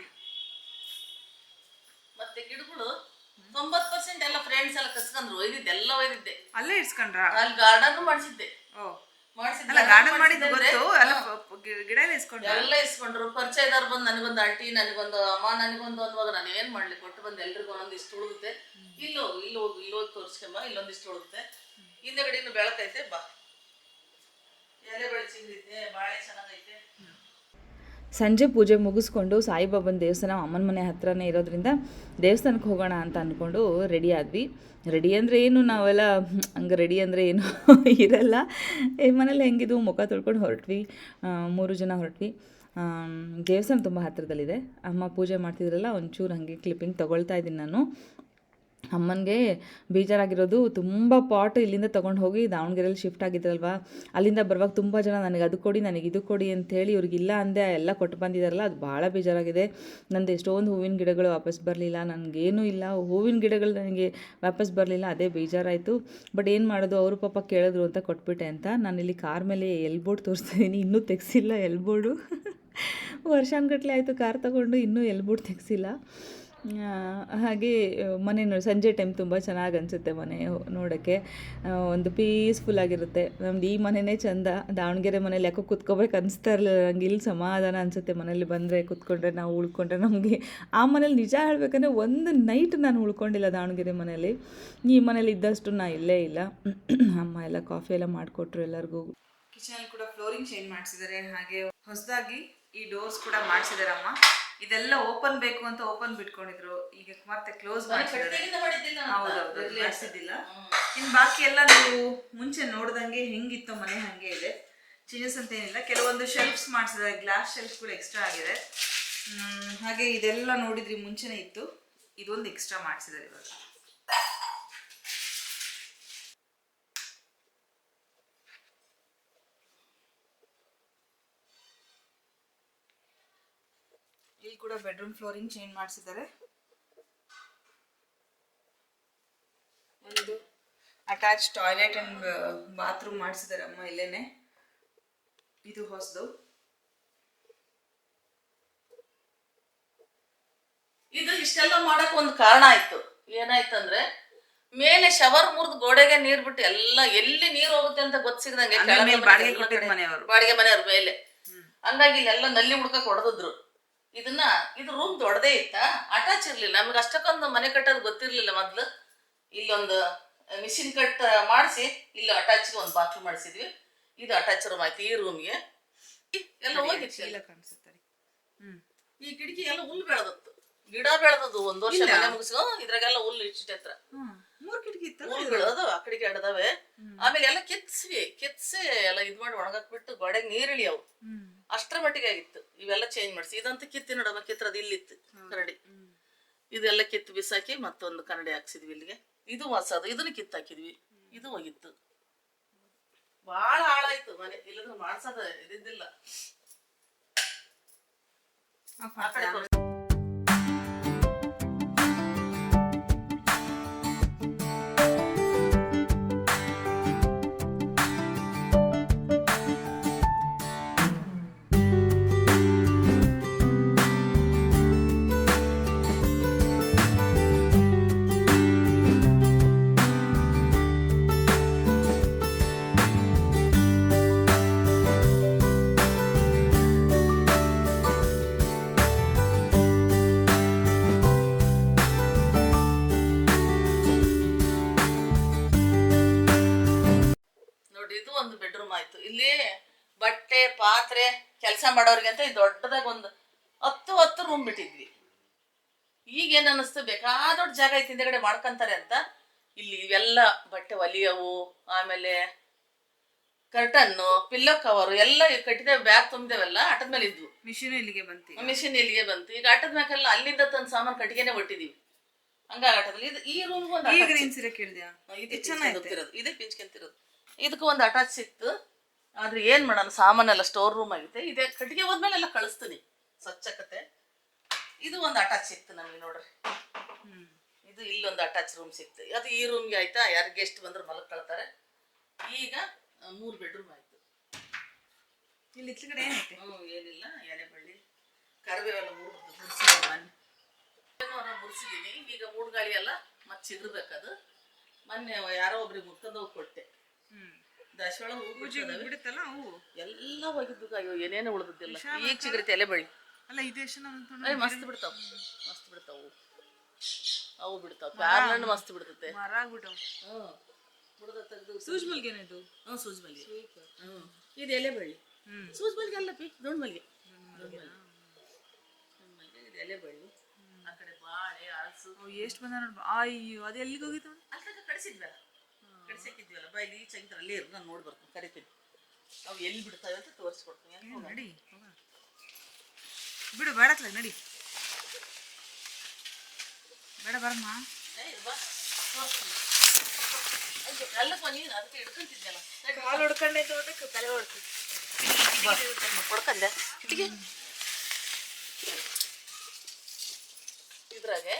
ಮತ್ತೆ ಗಿಡಗಳು ತೊಂಬತ್ ಪರ್ಸೆಂಟ್ ಎಲ್ಲ ಫ್ರೆಂಡ್ಸ್ ಎಲ್ಲ ಕಸ್ಕೊಂಡ್ರು ಒಯ್ದಿದ್ದೆ ಎಲ್ಲ ಒಯ್ದಿದ್ದೆ. ಅಲ್ಲೇ ಇಡ್ಸ್ಕೊಂಡ್ರ? ಅಲ್ಲಿ ಗಾರ್ಡನ್ ಮಾಡಿಸಿದ್ದೆ. ಓ. ಅಲ್ಲ ಗಾರ್ಡನ್ ಮಾಡಿದ್ದು ಗೊತ್ತು. ಅಲ್ಲ ಗಿಡ ಎಲ್ಲ ಇಸ್ಕೊಂಡ್ರು? ಎಲ್ಲ ಇಸ್ಕೊಂಡ್ರು. ಪರಿಚಯದವ್ರು ಬಂದು ನನಗೊಂದು ಆಂಟಿ ನನಗೊಂದು ಅಮ್ಮ ನನಗೊಂದು ಅನ್ನುವಾಗ ನಾನು ಏನು ಮಾಡಲಿ? ಕೊಟ್ಟು ಬಂದು ಎಲ್ರಿಗೂ ಒಂದೊಂದು ಇಷ್ಟು ಉಳಿದುತ್ತೆ ಇಲ್ಲಿ ಹೋಗು ಇಲ್ಲಿ ಹೋಗು ಇಲ್ಲಿ ಹೋಗಿ ತೋರಿಸ್ಕೊಂಬ ಇಲ್ಲೊಂದಿಷ್ಟು ಉಳಿದುತ್ತೆ ಹಿಂದೆಗಡೆ ಇನ್ನು ಬೆಳಕೈತೆ ಬಾ. ಎಲೆ ಬೆಳಚಿಂದಿದೆ ಬಾಳೆ ಚೆನ್ನಾಗೈತೆ. ಸಂಜೆ ಪೂಜೆ ಮುಗಿಸ್ಕೊಂಡು ಸಾಯಿಬಾಬನ ದೇವಸ್ಥಾನ ಅಮ್ಮನ ಮನೆ ಹತ್ರನೇ ಇರೋದ್ರಿಂದ ದೇವಸ್ಥಾನಕ್ಕೆ ಹೋಗೋಣ ಅಂತ ಅಂದ್ಕೊಂಡು ರೆಡಿ ಆದ್ವಿ. ರೆಡಿ ಅಂದರೆ ಏನು ನಾವೆಲ್ಲ, ಹಂಗೆ ರೆಡಿ ಅಂದರೆ ಏನು ಇರಲ್ಲ. ಮನೇಲಿ ಹೆಂಗಿದು ಮುಖ ತೊಳ್ಕೊಂಡು ಹೊರಟ್ವಿ. ಮೂರು ಜನ ಹೊರಟ್ವಿ. ದೇವಸ್ಥಾನ ತುಂಬ ಹತ್ತಿರದಲ್ಲಿದೆ ಅಮ್ಮ ಪೂಜೆ ಮಾಡ್ತಿದ್ರಲ್ಲ, ಒಂಚೂರು ಹಾಗೆ ಕ್ಲಿಪ್ಪಿಂಗ್ ತೊಗೊಳ್ತಾ ಇದ್ದೀನಿ ನಾನು. ಅಮ್ಮನಿಗೆ ಬೇಜಾರಾಗಿರೋದು, ತುಂಬ ಪಾಟ್ ಇಲ್ಲಿಂದ ತೊಗೊಂಡು ಹೋಗಿ ದಾವಣಗೆರೆಯಲ್ಲಿ ಶಿಫ್ಟ್ ಆಗಿದ್ರಲ್ವಾ? ಅಲ್ಲಿಂದ ಬರುವಾಗ ತುಂಬ ಜನ ನನಗೆ ಅದು ಕೊಡಿ, ನನಗೆ ಇದು ಕೊಡಿ ಅಂಥೇಳಿ ಇವ್ರಿಗಿಲ್ಲ ಅಂದೆ ಎಲ್ಲ ಕೊಟ್ಟು ಬಂದಿದ್ದಾರಲ್ಲ ಅದು ಭಾಳ ಬೇಜಾರಾಗಿದೆ. ನಂದು ಎಷ್ಟೊಂದು ಹೂವಿನ ಗಿಡಗಳು ವಾಪಸ್ ಬರಲಿಲ್ಲ, ನನಗೇನೂ ಇಲ್ಲ. ಹೂವಿನ ಗಿಡಗಳು ನನಗೆ ವಾಪಸ್ ಬರಲಿಲ್ಲ, ಅದೇ ಬೇಜಾರಾಯಿತು. ಬಟ್ ಏನು ಮಾಡೋದು, ಅವರು ಪಾಪ ಕೇಳಿದ್ರು ಅಂತ ಕೊಟ್ಬಿಟ್ಟೆ ಅಂತ. ನಾನಿಲ್ಲಿ ಕಾರ್ ಮೇಲೆ ಎಲ್ಬೋರ್ಡ್ ಬೋರ್ಡ್ ಇದ್ದೀನಿ ಇನ್ನೂ ತೆಗ್ಸಿಲ್ಲ ಎಲ್ಬೋರ್ಡು ವರ್ಷಾನ್ಗಟ್ಲೆ ಆಯಿತು, ಕಾರ್ ತಗೊಂಡು ಇನ್ನೂ ಎಲ್ಬೋರ್ಡ್ ತೆಗ್ಸಿಲ್ಲ. ಹಾಗೆ ಮನೆ ನೋಡಿ, ಸಂಜೆ ಟೈಮ್ ತುಂಬ ಚೆನ್ನಾಗಿ ಅನಿಸುತ್ತೆ ಮನೆ ನೋಡೋಕ್ಕೆ. ಒಂದು ಪೀಸ್ಫುಲ್ ಆಗಿರುತ್ತೆ. ನಮ್ದು ಈ ಮನೆಯೇ ಚಂದ. ದಾವಣಗೆರೆ ಮನೇಲಿ ಯಾಕೋ ಕುತ್ಕೋಬೇಕು ಅನಿಸ್ತಾ ಇರಲಿಲ್ಲ. ನಂಗೆ ಇಲ್ಲಿ ಸಮಾಧಾನ ಅನಿಸುತ್ತೆ ಮನೇಲಿ ಬಂದರೆ, ಕುತ್ಕೊಂಡ್ರೆ ನಾವು ಉಳ್ಕೊಂಡ್ರೆ ನಮಗೆ. ಆ ಮನೇಲಿ ನಿಜ ಹೇಳ್ಬೇಕಂದ್ರೆ ಒಂದು ನೈಟ್ ನಾನು ಉಳ್ಕೊಂಡಿಲ್ಲ ದಾವಣಗೆರೆ ಮನೇಲಿ ಈ ಮನೇಲಿ ಇದ್ದಷ್ಟು ನಾ ಇಲ್ಲೇ ಇಲ್ಲ. ಅಮ್ಮ ಎಲ್ಲ ಕಾಫಿ ಎಲ್ಲ ಮಾಡಿಕೊಟ್ರು ಎಲ್ಲರಿಗೂ. ಕಿಚನಲ್ಲಿ ಕೂಡ ಫ್ಲೋರಿಂಗ್ ಚೇಂಜ್ ಮಾಡಿಸಿದ್ದಾರೆ. ಹಾಗೆ ಹೊಸದಾಗಿ ಈ ಡೋರ್ಸ್ ಕೂಡ ಮಾಡಿಸಿದ್ದಾರೆ ಅಮ್ಮ ಇದೆಲ್ಲ ಓಪನ್ ಬೇಕು ಅಂತ ಓಪನ್ ಬಿಟ್ಕೊಂಡಿದ್ರು. ಈಗ ಮತ್ತೆ ಕ್ಲೋಸ್ ಮಾಡಿಸಿದಿಲ್ಲ ಇನ್ ಇನ್ನು ಬಾಕಿ ಎಲ್ಲ ನೀವು ಮುಂಚೆ ನೋಡ್ದಂಗೆ ಹೆಂಗಿತ್ತು ಮನೆ ಹಂಗೆ ಇದೆ. ಚೇಂಜಸ್ ಅಂತ ಏನಿಲ್ಲ. ಕೆಲವೊಂದು ಶೆಲ್ಫ್ಸ್ ಮಾಡಿಸಿದ್ದಾರೆ. ಗ್ಲಾಸ್ ಶೆಲ್ಫ್ಗಳು ಎಕ್ಸ್ಟ್ರಾ ಆಗಿದೆ. ಹಾಗೆ ಇದೆಲ್ಲ ನೋಡಿದ್ರಿ ಮುಂಚೆನೇ ಇತ್ತು. ಇದೊಂದು ಎಕ್ಸ್ಟ್ರಾ ಮಾಡಿಸಿದ್ದಾರೆ ಇವಾಗ. ಕೂಡ ಬೆಡ್ರೂಮ್ ಫ್ಲೋರಿಂಗ್ ಚೇಂಜ್ ಮಾಡಿಸಿದ್ದಾರೆ. ಒಂದು ಅಟ್ಯಾಚ್ ಟಾಯ್ಲೆಟ್ ಅಂಡ್ ಬಾತ್ರೂಮ್ ಮಾಡಿಸಿದ್ದಾರೆ ಅಮ್ಮ ಇಲ್ಲೇನೆ. ಇದು ಹೊಸದು. ಇದು ಇಷ್ಟೆಲ್ಲ ಮಾಡಕ್ ಒಂದು ಕಾರಣ ಆಯ್ತು. ಏನಾಯ್ತಂದ್ರೆ ಮೇಲೆ ಶವರ್ ಮುರಿದು ಗೋಡೆಗೆ ನೀರ್ ಬಿಟ್ಟು ಎಲ್ಲ ಎಲ್ಲಿ ನೀರ್ ಹೋಗುತ್ತೆ ಅಂತ ಗೊತ್ತಿಸಿದಂಗೆ ಬಾಡಿಗೆ ಮನೆಯವರು. ಬಾಡಿಗೆ ಮನೆಯವ್ರ ಮೇಲೆ. ಹಂಗಾಗಿ ಇಲ್ಲೆಲ್ಲ ನಲ್ಲಿ ಹುಡ್ಕಕ್ ಹೊಡೆದಿದ್ರು. ಇದನ್ನ ಇದು ರೂಮ್ ದೊಡ್ಡದೇ ಇತ್ತ? ಅಟ್ಯಾಚ್ ಇರ್ಲಿಲ್ಲ. ನಮ್ಗೆ ಅಷ್ಟಕ್ಕೊಂದು ಮನೆ ಕಟ್ಟೋದು ಗೊತ್ತಿರ್ಲಿಲ್ಲ ಮೊದ್ಲು. ಇಲ್ಲೊಂದು ಮಿಷಿನ್ ಕಟ್ ಮಾಡಿಸಿ ಇಲ್ಲಿ ಅಟ್ಯಾಚ್ಗೆ ಒಂದು ಬಾತ್ರೂಮ್ ಮಾಡಿಸಿದ್ವಿ. ಇದು ಅಟ್ಯಾಚ್ ರೂಮ್ ಆಯ್ತು ಈ ರೂಮ್ಗೆ ಎಲ್ಲ ಹೋಗಿ ಈ ಕಿಟಕಿ ಎಲ್ಲ ಹುಲ್ಲು ಬೆಳೆದತ್ತು. ಗಿಡ ಬೆಳೆದದ್ದು ಒಂದು ವರ್ಷ ಮನೆ ಮುಗಿಸ್ಕೊ ಇದ್ರಾಗೆಲ್ಲ ಹುಲ್ಲು ಇಷ್ಟ ಹತ್ರ. ಮೂರ್ ಕಿಟಕಿ ಇತ್ತು ಆ ಕಡೆಗೆ ಅಡದವೆ. ಆಮೇಲೆ ಎಲ್ಲ ಕೆತ್ಸಿ ಕೆತ್ಸಿ ಎಲ್ಲ ಇದ್ ಮಾಡಿ ಒಣಗಾಕ್ಬಿಟ್ಟು ಗೋಡೆಗೆ ನೀರಿಳಿ ಅವು ಹ್ಮ್. ಅಷ್ಟರ ಮಟ್ಟಿಗೆ ಆಗಿತ್ತು. ಇವೆಲ್ಲ ಚೇಂಜ್ ಮಾಡಿಸಿ. ಇದಂತ ಕಿತ್ತಿ ನೋಡಮ್ಮ ಕಿತ್ತರದು ಇಲ್ಲಿತ್ತು ಕನ್ನಡಿ. ಇದೆಲ್ಲ ಕಿತ್ತು ಬಿಸಾಕಿ ಮತ್ತೊಂದು ಕನ್ನಡಿ ಹಾಕ್ಸಿದ್ವಿ ಇಲ್ಲಿಗೆ. ಇದು ಹೊಸದು ಇದನ್ನ ಕಿತ್ತಾಕಿದ್ವಿ. ಇದು ಹೋಗಿತ್ತು. ಬಹಳ ಹಾಳಾಯ್ತು ಮನೆ. ಇಲ್ಲದ್ರೆ ಮಾಡ್ಸದ ಇದಿದ್ದಿಲ್ಲ ಆ ಕಡೆ ಮಾಡೋರಿಗೆ ಅಂತ ದೊಡ್ಡದಾಗ ಒಂದು ಹತ್ತು ಹತ್ತು ರೂಮ್ ಬಿಟ್ಟಿದ್ವಿ. ಈಗ ಏನ್ ಅನ್ನಿಸ್ತು? ಬೇಕಾದೊಡ್ಡ ಜಾಗ ಐತಿ ಹಿಂದೆಗಡೆ ಮಾಡ್ಕೊಂತಾರೆ ಅಂತ ಇಲ್ಲಿ ಇವೆಲ್ಲ ಬಟ್ಟೆ ಒಲಿಯವು ಆಮೇಲೆ ಕರ್ಟನ್ನು ಪಿಲ್ಲೋ ಕವರು ಎಲ್ಲ ಕಟ್ಟಿದ ಬ್ಯಾಗ್ ತುಂಬಿದೆವೆಲ್ಲ ಆಟದ ಮೇಲೆ ಇದ್ವು. ಮಿಷಿನ್ ಇಲ್ಲಿಗೆ ಬಂತು ಮಿಷಿನ್ ಇಲ್ಲಿಗೆ ಬಂತು. ಈಗ ಆಟದ ಮ್ಯಾಕೆಲ್ಲ ಅಲ್ಲಿಂದ ತನ್ನ ಸಾಮಾನು ಕಟ್ಟಿಗೆನೆ ಒಟ್ಟಿದೀವಿ. ಹಂಗಾಗಿ ಆಟದಲ್ಲಿ ಇದು ಈ ರೂಮ್ ಒಂದು ಈಗ attach ಗ್ರೀನ್ ಸೀರೆ ಕೇಳಿದ್ಯಾ? ಇದು ಚೆನ್ನಾಗಿರೋದು ಇದೇ ಪಿಂಚ್ಕೊಂತಿರೋದು ಇದಕ್ಕೂ ಒಂದು ಅಟ್ಯಾಚ್ ಸಿಕ್ತು ಆದ್ರೆ ಏನು ಮಾಡೋಣ ಸಾಮಾನೆಲ್ಲ ಸ್ಟೋರ್ ರೂಮ್ ಆಗಿದೆ. ಇದೇ ಕಟ್ಟಿಗೆ ಹೋದ್ಮೇಲೆ ಎಲ್ಲ ಕಳಿಸ್ತೀನಿ. ಸ್ವಚ್ಛಕತೆ. ಇದು ಒಂದು ಅಟ್ಯಾಚ್ ಸಿಕ್ತು ನಮಗೆ ನೋಡ್ರಿ. ಹ್ಮ್. ಇದು ಇಲ್ಲೊಂದು ಅಟ್ಯಾಚ್ ರೂಮ್ ಸಿಕ್ತು. ಅದು ಈ ರೂಮ್ಗೆ ಆಯ್ತಾ? ಯಾರು ಗೆಸ್ಟ್ ಬಂದ್ರೆ ಮಲ್ಕೊಳ್ತಾರೆ ಈಗ ಮೂರು ಬೆಡ್ರೂಮ್ ಆಯ್ತು. ಇಲ್ಲಿ ಕಡೆ ಏನೈತೆ? ಹ್ಞೂ ಏನಿಲ್ಲ. ಎಲೆ ಬಳ್ಳಿ ಕರಿಬೇವೆಲ್ಲ ಮೂರು ಮುರ್ಸಿದ್ದೀನಿ ಈಗ ಮೂಡ್ಗಾಳಿ ಎಲ್ಲ ಮತ್ತೆ ಚಿಗುರ್ಬೇಕದು ಮೊನ್ನೆ ಯಾರೋ ಒಬ್ರಿಗೆ ಮುರ್ಕೊಂಡು ಹೋಗಿ ಕೊಟ್ಟೆ. ಹ್ಮ್. ದಾಸವಾಳ ಹೂ ಬಿಡ್ತದವೆ. ಬಿಡುತ್ತಲ್ಲ ಅವು? ಎಲ್ಲ ಹೋಗಿದ್ದು ಅಯ್ಯೋ ಏನೇನು ಉಳಿದಿದ್ದಿಲ್ಲ. ಈಗ ಚಿಗುರಿತೆ ಎಲೆ ಬಳ್ಳಿ. ಅಲ್ಲ ಇದು ಅಯ್ಯ ಮಸ್ತ್ ಬಿಡ್ತಾವ. ಮಸ್ತ್ ಬಿಡ್ತಾವು ಅವು. ಬಿಡ್ತಾವ. ಪ್ಯಾರ್ಲ ಹಣ್ಣು ಮಸ್ತ್ ಬಿಡ್ತತೆ. ಮರ ಆಗ್ಬಿಟ್ಟು. ಹ್ಞೂ ಬಿಡ್ದ ತೆಗ್ದು ಸೂಜ್ ಮಲ್ಗೆ ಏನಾಯ್ತು ಹ್ಞೂ ಸೂಜ್ ಮಲ್ಲಿಗೆ ಹ್ಞೂ ಇದು ಎಲೆ ಬಳ್ಳಿ. ಹ್ಮ್. ಸೂಜ್ ಮಲ್ಲಿಗೆ ಅಲ್ಲ ಪಿ ದೊಣ್ಣು ಮಲ್ಲಿಗೆ ದೊಣ್ಣು ಮಲ್ಲಿಗೆ ದೊಣ್ಣು ಮಲ್ಲಿಗೆ ಇದು ಎಲೆ ಬಳ್ಳಿ. ಆ ಕಡೆ ಬಾಳೆ ಅರಸು. ಅವು ಎಷ್ಟು ಬಂದ ನೋಡ್ಬ ಅಯ್ಯೋ ಅದು ಎಲ್ಲಿಗೆ ಹೋಗಿತ್ತು ಅಲ್ಲಿ ಕಡಿಸಿದ್ವಲ್ಲ ಕಡಿಸಿಕ್ಕಿದ್ವಲ್ಲ ಬಾ ಇಲ್ಲಿ ಚಂದ್ರ ಅಲ್ಲೇ ಇರು ನಾನು ನೋಡಿ ಬರ್ತೀನಿ ಕರಿತೀನಿ. ಅವು ಎಲ್ಲಿ ಬಿಡ್ತಾವೆ ಅಂತ ತೋರಿಸ್ಕೊಡ್ತೀನಿ ಅಂತ ನಡಿ ಬಿಡು ಬೇಡತ್ಲ ನಡಿ. ಬೇಡ ಬರಮ್ಮ. ಏ, ಬಾ. ತೋರಿಸ್ತೀನಿ. ಅಯ್ಯೋ ಎಲ್ಲಪ್ಪ ನೀನು ಅದಕ್ಕೆ ಹಿಡ್ಕೊಂತಿದ್ನಲ್ಲ ನಡಿ. ಕಾಲು ಹೊಡ್ಕೊಂಡೆ ಅದಕ್ಕೆ ತಲೆ ಹೊಡ್ತು ಬಾ. ಹೊಡ್ಕಂದೆ ಇಟ್ಟಿಗೆ. ಇದ್ರಾಗೆ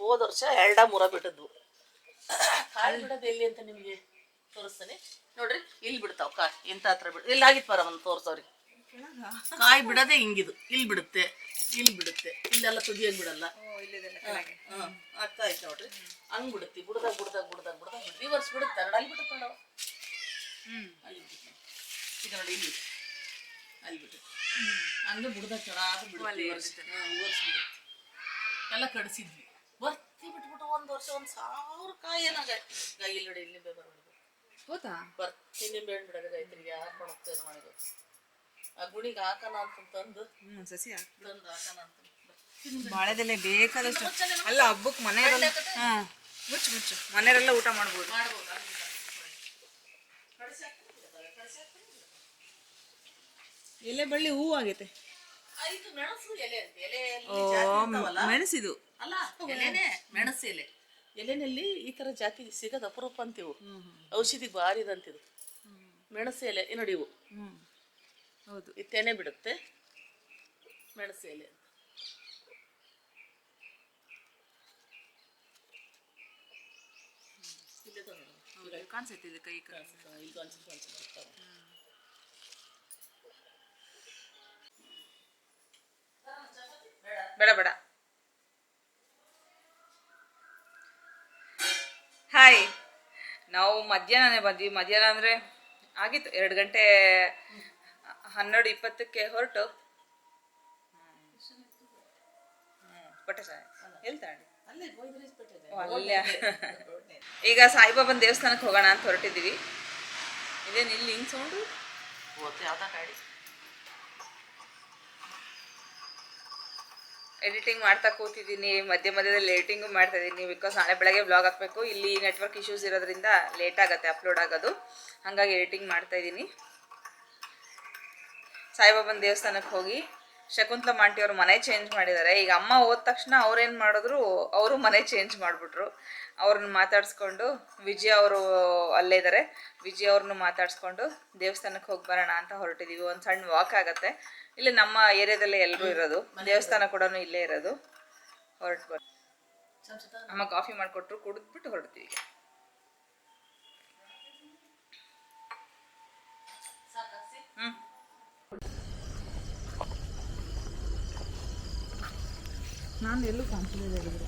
ಹೋದ ವರ್ಷ ಎರಡ ಮೂರ ಬಿಟ್ಟದ್ವು. ಕಾಯಿ ಬಿಡೋದು ಎಲ್ಲಿ ಅಂತ ನಿಮಗೆ ತೋರಿಸ್ತೇನೆ. ನೋಡ್ರಿ ಇಲ್ಲಿ ಬಿಡ್ತಾವ ಕಾಯಿ ಎಂತ ಹತ್ರ ಬಿಡ ಇಲ್ಲಿ ಆಗಿತ್ತು ಬರ ಒಂದು ತೋರಿಸೋರಿ ಕಾಯಿ ಬಿಡೋದೇ ಹಿಂಗಿದು. ಇಲ್ಲಿ ಬಿಡುತ್ತೆ ಇಲ್ಲಿ ಬಿಡುತ್ತೆ. ಇಲ್ಲೆಲ್ಲ ತುದಿಯಾಗಿ ಬಿಡಲ್ಲ. ಆಗ್ತಾ ಆಯ್ತು ನೋಡ್ರಿ. ಹಂಗ್ ಬಿಡುತ್ತಿ. ಬುಡ್ದಾಗ ಬುಡ್ದಾಗ ಬುಡ್ದಾಗ ಬುಡ್ದಾಗ ಬಿಡ್ತಿ ವರ್ಷ ಬಿಡುತ್ತೆ. ಅಲ್ಲಿ ಬಿಡುತ್ತೆ ನೋಡವ ಹ್ಮ್. ಅಲ್ಲಿ ಬಿಡುತ್ತೆ. ಈಗ ನೋಡಿ ಇಲ್ಲಿ. ಅಲ್ಲಿ ಬಿಟ್ಟು ಹಂಗೆ ಬುಡ್ದಾಗ ಬಿಡುತ್ತೆ. ಹಾ, ವರ್ಷ ಬಿಡುತ್ತೆ. ಎಲ್ಲ ಕಡಿಸಿದ್ವಿ. ಬರ್ತಿ ಬಿಟ್ಬಿಟ್ಟು ಒಂದು ವರ್ಷ ಒಂದು ಸಾವಿರ ಕಾಯಿ ಏನಾಗ ಇಲ್ಲಿ ನೋಡಿ ಇಲ್ಲಿ ಹೋತಾ ಬರ್ತಿ ಇಲ್ಲಿ ಬೇಡ ಬಿಡೋದು ರೈತರಿಗೆ ಯಾರು ಕೊಡುತ್ತೇನೋ ಮಾಡಿದ್ರು ಆ ಗುಣಿಗೆ ಹಾಕೋಣ ಅಂತಂದು ಹ್ಮ್ ಸಸಿ ತಂದು ಹಾಕೋಣ ಅಂತ. ಬಾಳೆದೆಲೆ ಬೇಕಾದಷ್ಟು ಅಲ್ಲ ಹಬ್ಬಕ್ಕೆ ಮನೆಯವರೆಲ್ಲ ಹಾ ಮುಚ್ಚು ಮುಚ್ಚು. ಮನೆಯವರೆಲ್ಲ ಊಟ ಮಾಡ್ಬೋದು. ಮಾಡ್ಬೋದು. ಎಲೆ ಬಳ್ಳಿ ಹೂ ಆಗೈತೆ ಇದು ಮೆಣಸು ಎಲೆ ಅಂತ? ಮೆಣಸಿದು. ಅಲ್ಲ ಎಲೆನೆ ಮೆಣಸು ಎಲೆ. ಎಲೆನಲ್ಲಿ ಈ ತರ ಜಾತಿ ಸಿಗದ ಅಪರೂಪ ಅಂತಿವು ಔಷಧಿ ಭಾರಿ ಇದಂತಿದು ಮೆಣಸು ಎಲೆ ನೋಡಿ ಇವು. ಹೌದು. ಈ ತೆನೆ ಬಿಡುತ್ತೆ. ಮೆಣಸು ಎಲೆ ಅಂತ. ಇಲ್ಲೇ ತಗೊಳ್ಳಿ. ಕಾಣಿಸೈತೆ ಇದು ಕೈ ಕಾಣಿಸ್ತಾ ಇಲ್ಲಿ ಕಾಣಿಸ್ತಾ. ಬೇಡ ಬೇಡ. ಹಾಯ್ ನಾವು ಮಧ್ಯಾಹ್ನನೇ ಬಂದ್ವಿ. ಮಧ್ಯಾಹ್ನ ಅಂದರೆ ಆಗಿತ್ತು. ಎರಡು ಗಂಟೆ ಹನ್ನೆರಡು ಇಪ್ಪತ್ತಕ್ಕೆ ಹೊರಟು. ಅಲ್ಲೇ ಈಗ ಸಾಯಿಬಾಬನ ದೇವಸ್ಥಾನಕ್ಕೆ ಹೋಗೋಣ ಅಂತ ಹೊರಟಿದ್ದೀವಿ. ಇದೇನು ಇಲ್ಲಿ ಹಿಂಗೆ ಸೌಂಡು ಓದ್ತು ಯಾವ್ದಾ ಗಾಡಿ ಎಡಿಟಿಂಗ್ ಮಾಡ್ತಾ ಕೂತಿದ್ದೀನಿ, ಮಧ್ಯ ಮಧ್ಯದಲ್ಲಿ ಎಡಿಟಿಂಗು ಮಾಡ್ತಾ ಇದ್ದೀನಿ ಬಿಕಾಸ್ ನಾಳೆ ಬೆಳಗ್ಗೆ ಬ್ಲಾಗ್ ಹಾಕಬೇಕು. ಇಲ್ಲಿ ನೆಟ್ವರ್ಕ್ ಇಶ್ಯೂಸ್ ಇರೋದ್ರಿಂದ ಲೇಟ್ ಆಗುತ್ತೆ ಅಪ್ಲೋಡ್ ಆಗೋದು. ಹಾಗಾಗಿ ಎಡಿಟಿಂಗ್ ಮಾಡ್ತಾ ಇದ್ದೀನಿ. ಸಾಯಿಬಾಬನ ದೇವಸ್ಥಾನಕ್ಕೆ ಹೋಗಿ ಶಕುಂತಲ ಮಾಂಟಿ ಅವ್ರ ಮನೆ ಚೇಂಜ್ ಮಾಡಿದ್ದಾರೆ ಈಗ ಅಮ್ಮ ಹೋದ ತಕ್ಷಣ ಅವ್ರೇನ್ ಮಾಡಿದ್ರು ಅವರು ಮನೆ ಚೇಂಜ್ ಮಾಡಿಬಿಟ್ರು. ಅವ್ರನ್ನ ಮಾತಾಡಿಸ್ಕೊಂಡು ವಿಜಯ್ ಅವರು ಅಲ್ಲೇ ಇದ್ದಾರೆ ವಿಜಯ್ ಅವ್ರನ್ನ ಮಾತಾಡಿಸ್ಕೊಂಡು ದೇವಸ್ಥಾನಕ್ಕೆ ಹೋಗಿ ಬರೋಣ ಅಂತ ಹೊರಟಿದ್ದೀವಿ ಒಂದು ಸಣ್ಣ ವಾಕ್ ಆಗುತ್ತೆ. ಇಲ್ಲಿ ನಮ್ಮ ಏರಿಯಾದಲ್ಲೇ ಎಲ್ಲರೂ ಇರೋದು. ದೇವಸ್ಥಾನ ಕೂಡ ಇಲ್ಲೇ ಇರೋದು. ಹೊರಟು ಬರ್ತೀವಿ ಅಮ್ಮ ಕಾಫಿ ಮಾಡಿಕೊಟ್ರು ಕುಡಿದ್ಬಿಟ್ಟು ಹೊರಡ್ತೀವಿ ಈಗ ಹ್ಞೂ ನಾನು ಎಲ್ಲೂ ಕಾಣಿಸಲಿಲ್ಲ ಹೇಳಿದ್ರು.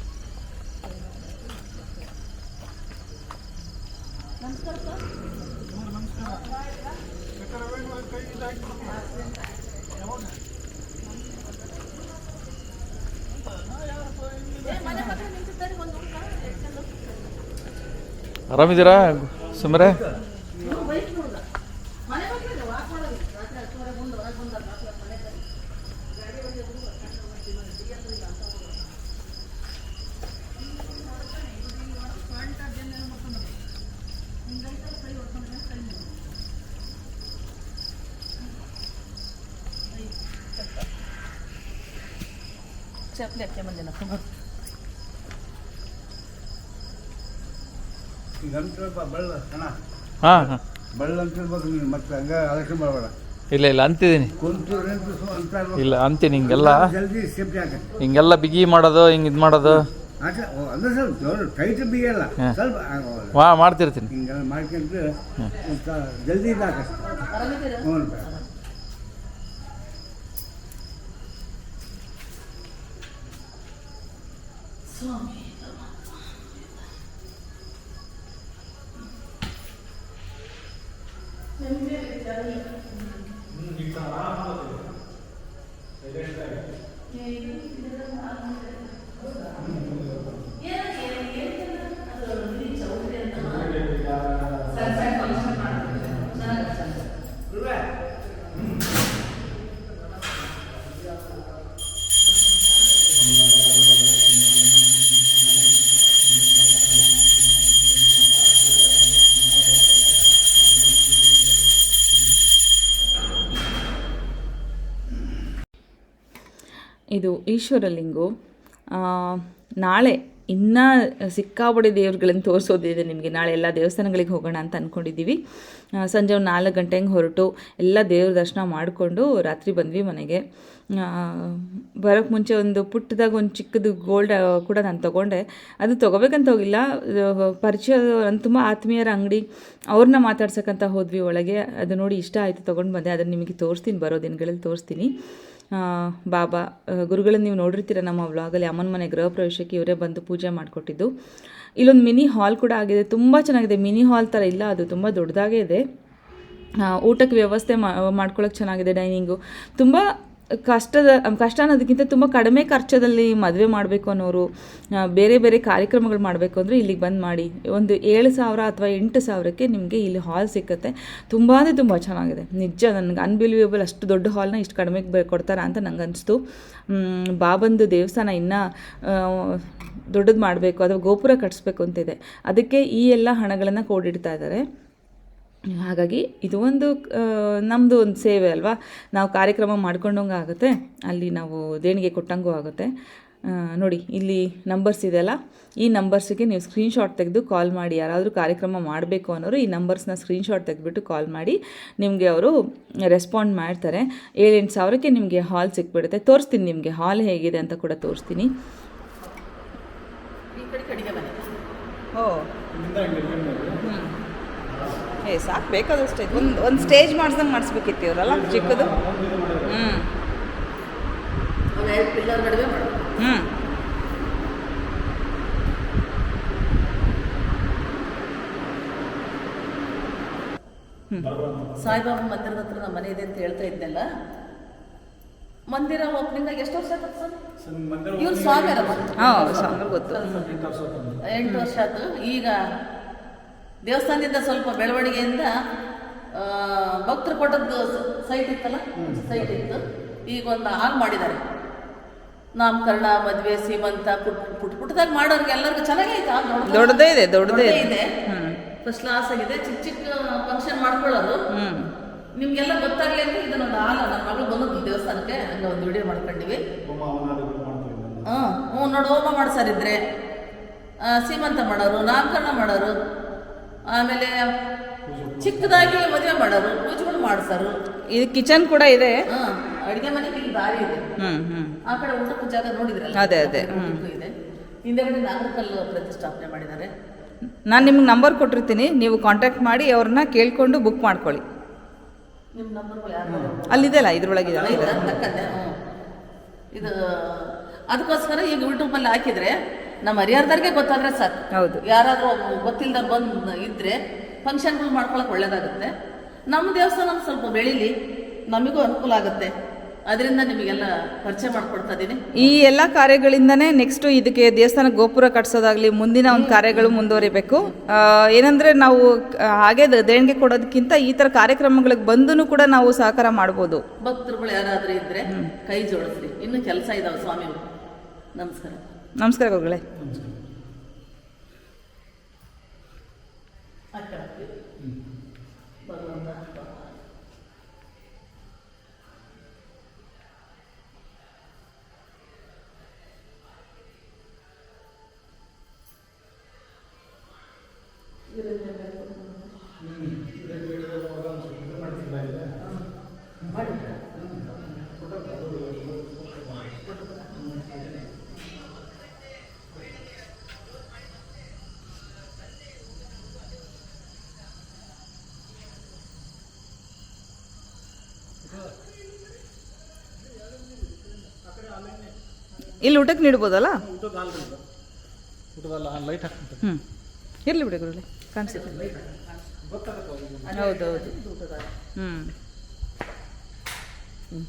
ಆರಾಮಿದ್ದೀರಾ ಸುಮ್ರೆ ಚಪ್ಪಲಿ ಹಾಕಿ ಬಂದಿನ ಈಗ ಸ್ವಲ್ಪ ಬಳ್ಳ ಅಣ್ಣ. ಹಾಂ ಹಾಂ. ಬಳ್ಳ ಅಂತ ಇರ್ಬೇಕು ನೀನು ಮತ್ತೆ ಹಂಗ ಅದಕ್ಕೆ ಮಾಡಬೇಡ. ಇಲ್ಲ ಇಲ್ಲ ಅಂತಿದ್ದೀನಿ. ಕುಂತು ನಿಂತು ಸು- ಅಂತ ಇರ್ಬೇಕು. ಇಲ್ಲ ಅಂತೀನಿ ಹಿಂಗೆಲ್ಲ. ಜಲ್ದಿ ಸೇಫ್ಟಿ ಆಗತ್ತೆ. ಹಿಂಗೆಲ್ಲ ಬಿಗಿ ಮಾಡೋದು ಹಿಂಗೆ ಇದು ಮಾಡೋದು. ಅಂದ್ರೆ ಸ್ವಲ್ಪ ಜೋರು ಟೈಟ್ ಬಿಗಿಯಲ್ಲ ಹ್ಮ್. ಸ್ವಲ್ಪ ಮಾಡ್ತಿರ್ತೀನಿ. ಹಿಂಗೆಲ್ಲ ಮಾಡ್ಕೊಂಡ್ರೆ ಜಲ್ದಿ ಇದಾಕತ್ತೆ ಹ್ಞೂ ರೀ. ಈಶ್ವರಲಿಂಗು ನಾಳೆ ಇನ್ನೂ ಸಿಕ್ಕಾಬಡಿ ದೇವ್ರುಗಳನ್ನ ತೋರಿಸೋದಿದೆ ನಿಮಗೆ. ನಾಳೆ ಎಲ್ಲ ದೇವಸ್ಥಾನಗಳಿಗೆ ಹೋಗೋಣ ಅಂತ ಅಂದ್ಕೊಂಡಿದ್ದೀವಿ ಸಂಜೆ ಒಂದು ನಾಲ್ಕು ಗಂಟೆ ಹಂಗೆ ಹೊರಟು ಎಲ್ಲ ದೇವ್ರ ದರ್ಶನ ಮಾಡಿಕೊಂಡು ರಾತ್ರಿ ಬಂದ್ವಿ ಮನೆಗೆ. ಬರೋಕ್ಕೆ ಮುಂಚೆ ಒಂದು ಪುಟ್ಟದಾಗ ಒಂದು ಚಿಕ್ಕದು ಗೋಲ್ಡ್ ಕೂಡ ನಾನು ತೊಗೊಂಡೆ. ಅದು ತೊಗೋಬೇಕಂತ ಹೋಗಿಲ್ಲ. ಪರಿಚಯ ತುಂಬ ಆತ್ಮೀಯರ ಅಂಗಡಿ. ಅವ್ರನ್ನ ಮಾತಾಡ್ಸಕ್ಕಂತ ಹೋದ್ವಿ ಒಳಗೆ. ಅದು ನೋಡಿ ಇಷ್ಟ ಆಯಿತು, ತೊಗೊಂಡು ಬಂದೆ. ಅದನ್ನು ನಿಮಗೆ ತೋರಿಸ್ತೀನಿ, ಬರೋ ದಿನಗಳಲ್ಲಿ ತೋರಿಸ್ತೀನಿ. ಬಾಬಾ ಗುರುಗಳನ್ನು ನೀವು ನೋಡಿರ್ತೀರ ನಮ್ಮ ವ್ಲಾಗಲ್ಲಿ ಅಮ್ಮನ ಮನೆ ಗೃಹ ಪ್ರವೇಶಕ್ಕೆ ಇವರೇ ಬಂದು ಪೂಜೆ ಮಾಡಿಕೊಟ್ಟಿದ್ದು. ಇಲ್ಲೊಂದು ಮಿನಿ ಹಾಲ್ ಕೂಡ ಆಗಿದೆ, ತುಂಬ ಚೆನ್ನಾಗಿದೆ. ಮಿನಿ ಹಾಲ್ ಥರ ಇಲ್ಲ, ಅದು ತುಂಬ ದೊಡ್ಡದಾಗೇ ಇದೆ. ಊಟಕ್ಕೆ ವ್ಯವಸ್ಥೆ ಮಾಡ್ಕೊಳ್ಳೋಕೆ ಚೆನ್ನಾಗಿದೆ ಡೈನಿಂಗು. ತುಂಬ ಕಷ್ಟದ ಕಷ್ಟ ಅನ್ನೋದಕ್ಕಿಂತ ತುಂಬ ಕಡಿಮೆ ಖರ್ಚದಲ್ಲಿ ಮದುವೆ ಮಾಡಬೇಕು ಅನ್ನೋರು ಬೇರೆ ಬೇರೆ ಕಾರ್ಯಕ್ರಮಗಳು ಮಾಡಬೇಕು ಅಂದರೆ ಇಲ್ಲಿಗೆ ಬಂದು ಮಾಡಿ. ಒಂದು ಏಳು ಸಾವಿರ ಅಥವಾ ಎಂಟು ಸಾವಿರಕ್ಕೆ ನಿಮಗೆ ಇಲ್ಲಿ ಹಾಲ್ ಸಿಕ್ಕತ್ತೆ. ತುಂಬ ಅಂದರೆ ತುಂಬ ಚೆನ್ನಾಗಿದೆ. ನಿಜ, ನನಗೆ ಅನ್ಬಿಲಿವೇಬಲ್ ಅಷ್ಟು ದೊಡ್ಡ ಹಾಲ್ನ ಇಷ್ಟು ಕಡಿಮೆಗೆ ಕೊಡ್ತಾರಾ ಅಂತ ನಂಗೆ ಅನಿಸ್ತು. ಬಾಬಂದು ದೇವಸ್ಥಾನ ಇನ್ನೂ ದೊಡ್ಡದು ಮಾಡಬೇಕು, ಅಥವಾ ಗೋಪುರ ಕಟ್ಟಿಸ್ಬೇಕು ಅಂತಿದೆ. ಅದಕ್ಕೆ ಈ ಎಲ್ಲ ಹಣಗಳನ್ನು ಕೂಡಿಡ್ತಾ ಇದ್ದಾರೆ ಹಾಗಾಗಿ ಇದು ಒಂದು ನಮ್ಮದು ಒಂದು ಸೇವೆ ಅಲ್ವಾ? ನಾವು ಕಾರ್ಯಕ್ರಮ ಮಾಡ್ಕೊಂಡಂಗೆ ಆಗುತ್ತೆ. ಅಲ್ಲಿ ನಾವು ದೇಣಿಗೆ ಕೊಟ್ಟಂಗೂ ಆಗುತ್ತೆ. ನೋಡಿ ಇಲ್ಲಿ ನಂಬರ್ಸ್ ಇದೆಯಲ್ಲ ಈ ನಂಬರ್ಸಿಗೆ ನೀವು ಸ್ಕ್ರೀನ್ಶಾಟ್ ತೆಗೆದು ಕಾಲ್ ಮಾಡಿ ಯಾರಾದರೂ ಕಾರ್ಯಕ್ರಮ ಮಾಡಬೇಕು ಅನ್ನೋರು ಈ ನಂಬರ್ಸ್ನ ಸ್ಕ್ರೀನ್ಶಾಟ್ ತೆಗೆದುಬಿಟ್ಟು ಕಾಲ್ ಮಾಡಿ ನಿಮಗೆ ಅವರು ರೆಸ್ಪಾಂಡ್ ಮಾಡ್ತಾರೆ. ಏಳೆಂಟು ಸಾವಿರಕ್ಕೆ ನಿಮಗೆ ಹಾಲ್ ಸಿಕ್ಬಿಡುತ್ತೆ. ತೋರಿಸ್ತೀನಿ ನಿಮಗೆ ಹಾಲ್ ಹೇಗಿದೆ ಅಂತ ಕೂಡ ತೋರಿಸ್ತೀನಿ. ಈ ಕಡೆ ಕಡೆಗೆ ಮನೆ ಓ. ಏ ಸಾಕು ಬೇಕಾದಷ್ಟೇ ಒಂದು ಒಂದು ಸ್ಟೇಜ್ ಮಾಡಿಸ್ದಂಗೆ ಮಾಡಿಸ್ಬೇಕಿತ್ತು ಇವರಲ್ಲ ಚಿಕ್ಕದು. ಹ್ಞೂ ಹ್ಞೂ ಸಾಯಿಬಾಬಾ ಮಂದಿರದ ಹತ್ರ ನಮ್ಮ ಮನೆ ಇದೆ ಅಂತ ಹೇಳ್ತಾ ಇದ್ನಲ್ಲ? ಮಂದಿರ ಓಪನಿಂಗ್ ಎಷ್ಟು ವರ್ಷ ಆಯ್ತು ಸರ್? ಇವ್ರು ಸ್ವಾಮಿ ಅಲ್ಲ ಹಾಂ ಸ್ವಾಮಿ ಗೊತ್ತು. ಎಂಟು ವರ್ಷ ಆಯ್ತು ಈಗ ದೇವಸ್ಥಾನದಿಂದ ಸ್ವಲ್ಪ ಬೆಳವಣಿಗೆಯಿಂದ ಭಕ್ತರು ಕೊಟ್ಟದ್ದು ಸೈಟ್ ಇತ್ತಲ್ಲ? ಸೈಟ್ ಇತ್ತು. ಈಗ ಒಂದು ಹಾಲ್ ಮಾಡಿದ್ದಾರೆ. ನಾಮಕರಣ ಮದುವೆ ಸೀಮಂತ ಪುಟ್ ಪುಟ್ ಪುಟ್ಟದಾಗ ಮಾಡೋರ್ಗೆ ಎಲ್ಲರಿಗೂ ಚೆನ್ನಾಗೇ ಐತೆ ದೊಡ್ಡದೇ ಇದೆ, ದೊಡ್ಡದೇ ಇದೆ. ಫಸ್ಟ್ ಕ್ಲಾಸ್ ಆಗಿದೆ. ಚಿಕ್ಕ ಚಿಕ್ಕ ಫಂಕ್ಷನ್ ಮಾಡ್ಕೊಳ್ಳೋದು. ಹ್ಮ್. ನಿಮ್ಗೆಲ್ಲ ಗೊತ್ತಾಗ್ಲಿ ಅಂತ ಇದನ್ನೊಂದು ಹಾಲ ನನ್ನ ಮಗಳು ಬಂದದ್ದು ದೇವಸ್ಥಾನಕ್ಕೆ. ಹಂಗ ಒಂದು ವಿಡಿಯೋ ಮಾಡ್ಕೊಂಡಿವಿ. ಹ್ಮ್ ಹ್ಞೂ ನೋಡಿ ಹೋಮ ಮಾಡ್ಸಾರಿದ್ರೆ ಸೀಮಂತ ಮಾಡೋರು ನಾಮಕರಣ ಮಾಡೋರು ಆಮೇಲೆ ಚಿಕ್ಕದಾಗಿ ಮದುವೆ ಮಾಡೋರು ಪೂಜೆಗಳು ಮಾಡ್ಸಾರು. ಇದು ಕಿಚನ್ ಕೂಡ ಇದೆ. ಅಡುಗೆ ಮನೆ ಇಲ್ಲಿ ದಾರಿ ಇದೆ. ಆ ಕಡೆ ಊಟಕ್ಕೂ ಜಾಗ ನೋಡಿದ್ರಲ್ಲ? ಅದೇ, ಅದೇ, ಇದೆ. ಹಿಂದೆಗಡೆ ನಾಗರಕಲ್ಲು ಪ್ರತಿಷ್ಠಾಪನೆ ಮಾಡಿದ್ದಾರೆ. ನಾನು ನಿಮ್ಗೆ ನಂಬರ್ ಕೊಟ್ಟಿರ್ತೀನಿ. ನೀವು ಕಾಂಟ್ಯಾಕ್ಟ್ ಮಾಡಿ ಅವ್ರನ್ನ ಕೇಳ್ಕೊಂಡು ಬುಕ್ ಮಾಡ್ಕೊಳ್ಳಿ. ನಿಮ್ಮ ನಂಬರ್ ಅಲ್ಲಿದೆಯಲ್ಲ ಇದ್ರೊಳಗೆ ಇದು ಅದಕ್ಕೋಸ್ಕರ ಈಗ ಯೂಟ್ಯೂಬಲ್ಲಿ ಹಾಕಿದ್ರೆ ನಮ್ಮ ಹರಿಹರದವ್ರಿಗೆ ಗೊತ್ತಾದ್ರೆ ಸರ್ ಹೌದು. ಯಾರಾದ್ರೂ ಗೊತ್ತಿಲ್ಲದ ಬಂದು ಇದ್ರೆ ಫಂಕ್ಷನ್ಗಳು ಮಾಡ್ಕೊಳಕ್ ಒಳ್ಳೇದಾಗುತ್ತೆ. ನಮ್ಮ ದೇವಸ್ಥಾನ ಸ್ವಲ್ಪ ಬೆಳಿಲಿ ನಮಗೂ ಅನುಕೂಲ ಆಗುತ್ತೆ. ಅದರಿಂದ ನಿಮಗೆಲ್ಲ ಪರಿಚಯ ಮಾಡ್ಕೊಡ್ತಾ ಇದ್ದೀನಿ ಈ ಎಲ್ಲ ಕಾರ್ಯಗಳಿಂದನೇ ನೆಕ್ಸ್ಟ್ ಇದಕ್ಕೆ ದೇವಸ್ಥಾನ ಗೋಪುರ ಕಟ್ಸೋದಾಗ್ಲಿ ಮುಂದಿನ ಒಂದು ಕಾರ್ಯಗಳು ಮುಂದುವರಿಬೇಕು. ಏನಂದ್ರೆ ನಾವು ಹಾಗೆ ದೇಣಿಗೆ ಕೊಡೋದಕ್ಕಿಂತ ಈ ತರ ಕಾರ್ಯಕ್ರಮಗಳಿಗೆ ಬಂದೂ ಕೂಡ ನಾವು ಸಹಕಾರ ಮಾಡ್ಬೋದು. ಭಕ್ತರುಗಳು ಯಾರಾದ್ರೂ ಇದ್ರೆ ಕೈ ಜೋಡಿಸ್ರಿ. ಇನ್ನು ಕೆಲಸ ಇದಾವೆ ಸ್ವಾಮಿ ನಮಸ್ಕಾರ. ನಮಸ್ಕಾರ ಗುರುಗಳೇ. ಭಗವಂತ ಇಲ್ಲಿ ಊಟಕ್ಕೆ ನೀಡ್ಬೋದಲ್ಲ? ಹ್ಞೂ ಇರಲಿ ಬಿಡಿ ಗುರುಳಿ ಕಾಣಿಸುತ್ತೆ ಹೌದೌದು ಹ್ಞೂ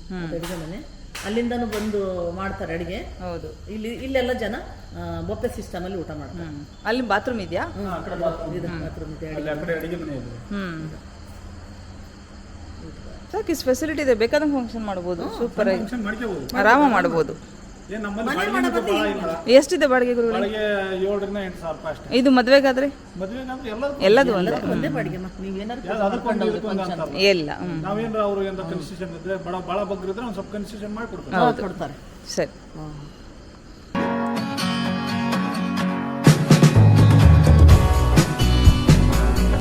ಹ್ಞೂ ಅಡುಗೆ ಮನೆ. ಅಲ್ಲಿಂದನೂ ಬಂದು ಮಾಡ್ತಾರೆ ಅಡುಗೆ. ಹೌದು. ಇಲ್ಲಿ ಇಲ್ಲೆಲ್ಲ ಜನ ಬೊಪ್ಪೆ ಬೊಫೆ ಸಿಸ್ಟಮ್ ಅಲ್ಲಿ ಊಟ ಮಾಡ್ತಾರೆ. ಅಲ್ಲಿ ಬಾತ್ರೂಮ್ ಇದೆಯಾ? ಬಾತ್ರೂಮ್ ಆ ಕಡೆ bathroom ಇದೆ, ಸಾಕು ಇಷ್ಟು ಫೆಸಿಲಿಟಿ ಇದೆ. ಬೇಕಾದಂಗೆ ಫಂಕ್ಷನ್ ಮಾಡ್ಬೋದು. ಸೂಪರ್ ಆಗಿ. ಆರಾಮ ಮಾಡ್ಬೋದು. ಏನ್ ನಮ್ಮಲ್ಲಿ ಬಾಡಿಗೆ ಭಾಳ ಇಲ್ಲ. ಎಷ್ಟಿದೆ ಬಾಡಿಗೆ ಗುರುಗಳೇ? ಬಾಡಿಗೆ ಏಳರಿಂದ ಎಂಟು ಸಾವಿರ ರೂಪಾಯಿ ಅಷ್ಟೇ. ಇದು ಮದ್ವೆಗಾದ್ರೆ? ಮದ್ವೆಗೆ ಅಂದ್ರೆ ಎಲ್ಲದು ಒಂದೇ ಬಾಡಿಗೆ. ನೀವೇನಾದ್ರು ಅದಕ್ಕೊಂದು ಇದಕ್ಕೊಂದು ನಾವೇನಾರ ಅವ್ರು ಏನಾರ ಕನ್ಸೆಷನ್ ಇದ್ರೆ ಬಡ ಭಾಳ ಬಗ್ಗಿದ್ರೆ ಒಂದು ಸ್ವಲ್ಪ ಕನ್ಸೆಷನ್ ಮಾಡಿ ಕೊಡ್ತಾರೆ ಹೌದು, ಕೊಡ್ತಾರೆ. ಸರಿ.